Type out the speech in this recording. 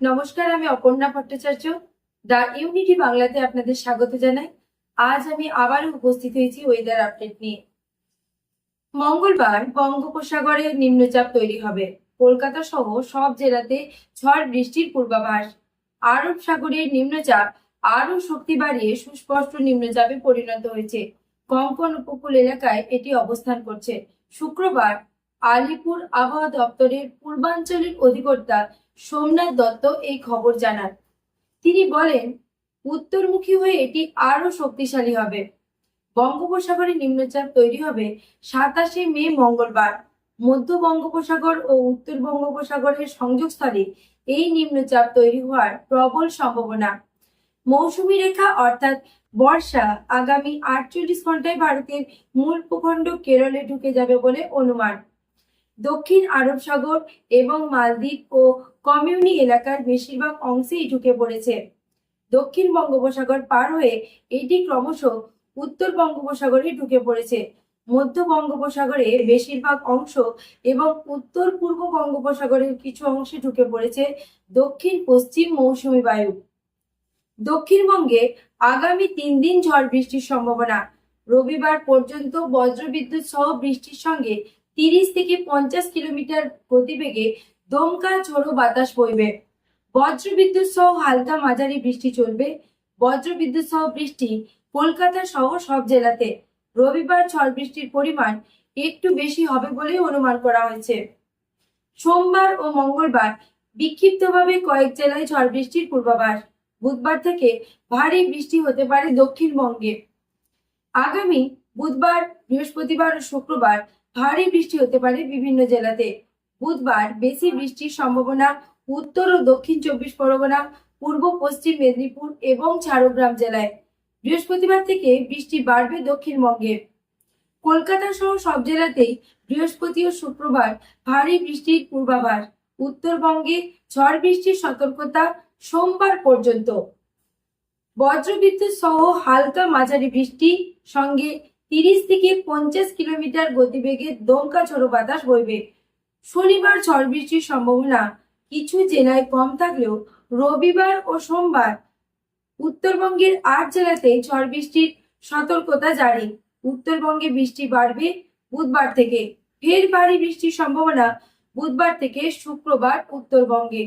নমস্কার, আমি Aparna Bhattacharya. The unity বাংলাতে আপনাদের স্বাগত জানাই। আজ আমি আবারও উপস্থিত হয়েছি ওয়েদার আপডেট নিয়ে। মঙ্গলবার বঙ্গোপসাগরে নিম্নচাপ তৈরি হবে। কলকাতা সহ সব জেলাতে ঝড় বৃষ্টির পূর্বাভাস। আরব সাগরের নিম্নচাপ আরও শক্তি বাড়িয়ে সুস্পষ্ট নিম্নচাপে পরিণত হয়েছে। কঙ্কন উপকূল এলাকায় এটি অবস্থান করছে। শুক্রবার আলিপুর আবহাওয়া দপ্তরের পূর্বাঞ্চলের অধিকর্তা সোমনাথ দত্ত এই খবর জানান। তিনি বলেন, উত্তরমুখী হয়ে এটি আরও শক্তিশালী হবে। বঙ্গোপসাগরে নিম্নচাপ তৈরি হবে সাতাশে মে মঙ্গলবার। মধ্য বঙ্গোপসাগর ও উত্তর বঙ্গোপসাগরের সংযোগস্থলে এই নিম্নচাপ তৈরি হওয়ার প্রবল সম্ভাবনা। মৌসুমী রেখা অর্থাৎ বর্ষা আগামী আটচল্লিশ ঘন্টায় ভারতের মূল ভূখণ্ড কেরলে ঢুকে যাবে বলে অনুমান। দক্ষিণ আরব সাগর এবং মালদ্বীপ ও কমিউনি এলাকার বেশিরভাগ অংশেই ঢুকে পড়েছে। দক্ষিণ বঙ্গোপসাগর পার হয়ে এটি ক্রমশ উত্তর বঙ্গোপসাগরে ঢুকে পড়েছে। মধ্য বঙ্গোপসাগরে বেশিরভাগ অংশ এবং উত্তর পূর্ব বঙ্গোপসাগরের কিছু অংশে ঢুকে পড়েছে দক্ষিণ পশ্চিম মৌসুমী বায়ু। দক্ষিণবঙ্গে আগামী তিন দিন ঝড় বৃষ্টির সম্ভাবনা। রবিবার পর্যন্ত বজ্রবিদ্যুৎ সহ বৃষ্টির সঙ্গে তিরিশ থেকে পঞ্চাশ কিলোমিটার গতিবেগে দমকা ঝোড়ো বাতাস বইবে। বজ্রবিদ্যুৎ সহ হালকা মাঝারি বৃষ্টি চলবে। বজ্রবিদ্যুৎ সহ বৃষ্টি কলকাতা সহ সব জেলাতে। রবিবার ঝড় বৃষ্টির পরিমাণ একটু বেশি হবে বলেই অনুমান করা হয়েছে। সোমবার ও মঙ্গলবার বিক্ষিপ্তভাবে কয়েক জেলায় ঝড় বৃষ্টির পূর্বাভাস। বুধবার থেকে ভারী বৃষ্টি হতে পারে দক্ষিণবঙ্গে। আগামী বুধবার, বৃহস্পতিবার ও শুক্রবার ভারী বৃষ্টি হতে পারে বিভিন্ন জেলাতে। বুধবার বেশি বৃষ্টির সম্ভাবনা উত্তর ও দক্ষিণ চব্বিশ পরগনা, পূর্ব পশ্চিম মেদিনীপুর এবং ঝাড়গ্রাম জেলায়। বৃহস্পতিবার থেকে বৃষ্টি বাড়বে দক্ষিণবঙ্গে। কলকাতা সহ সব জেলাতেই বৃহস্পতি ও শুক্রবার ভারী বৃষ্টির পূর্বাভাস। উত্তরবঙ্গে ঝড় বৃষ্টির সতর্কতা সোমবার পর্যন্ত। বজ্রবিদ্যুৎ সহ হালকা মাঝারি বৃষ্টি সঙ্গে তিরিশ থেকে পঞ্চাশ কিলোমিটার গতিবেগে দমকা ঝোড়ো বাতাস বইবে। শনিবার ঝড় বৃষ্টির সম্ভাবনা কিছু জেলায় কম থাকলেও রবিবার ও সোমবার উত্তরবঙ্গের আট জেলাতে ঝড় বৃষ্টির সতর্কতা জারি। উত্তরবঙ্গে বৃষ্টি বাড়বে বুধবার থেকে। ফের ভারী বৃষ্টির সম্ভাবনা বুধবার থেকে শুক্রবার উত্তরবঙ্গে।